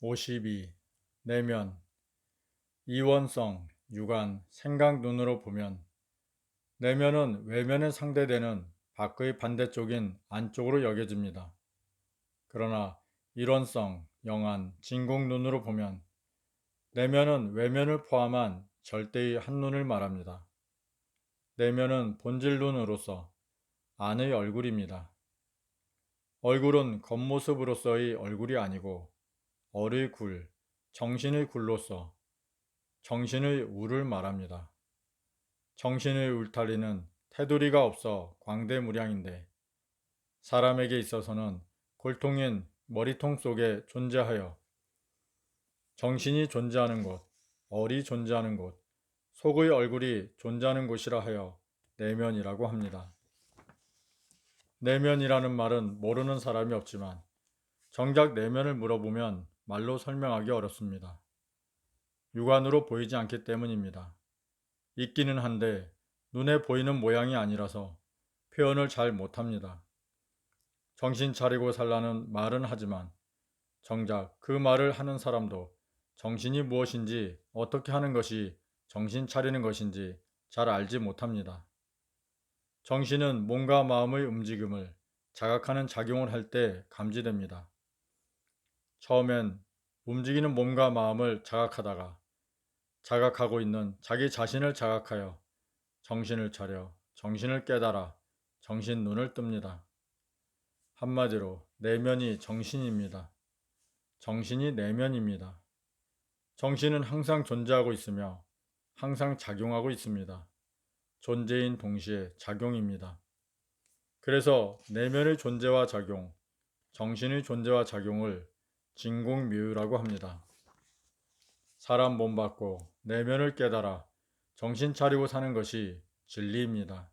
52. 내면 이원성, 유관, 생각 눈으로 보면 내면은 외면에 상대되는 밖의 반대쪽인 안쪽으로 여겨집니다. 그러나 일원성, 영안, 진공 눈으로 보면 내면은 외면을 포함한 절대의 한눈을 말합니다. 내면은 본질 눈으로서 안의 얼굴입니다. 얼굴은 겉모습으로서의 얼굴이 아니고 얼의 굴, 정신의 굴로서 정신의 울을 말합니다. 정신의 울타리는 테두리가 없어 광대무량인데 사람에게 있어서는 골통인 머리통 속에 존재하여 정신이 존재하는 곳, 얼이 존재하는 곳, 속의 얼굴이 존재하는 곳이라 하여 내면이라고 합니다. 내면이라는 말은 모르는 사람이 없지만 정작 내면을 물어보면 말로 설명하기 어렵습니다. 육안으로 보이지 않기 때문입니다. 있기는 한데 눈에 보이는 모양이 아니라서 표현을 잘 못합니다. 정신 차리고 살라는 말은 하지만 정작 그 말을 하는 사람도 정신이 무엇인지 어떻게 하는 것이 정신 차리는 것인지 잘 알지 못합니다. 정신은 몸과 마음의 움직임을 자각하는 작용을 할 때 감지됩니다. 처음엔 움직이는 몸과 마음을 자각하다가 자각하고 있는 자기 자신을 자각하여 정신을 차려 정신을 깨달아 정신 눈을 뜹니다. 한마디로 내면이 정신입니다. 정신이 내면입니다. 정신은 항상 존재하고 있으며 항상 작용하고 있습니다. 존재인 동시에 작용입니다. 그래서 내면의 존재와 작용, 정신의 존재와 작용을 진공묘유라고 합니다. 사람 몸 받고 내면을 깨달아 정신 차리고 사는 것이 진리입니다.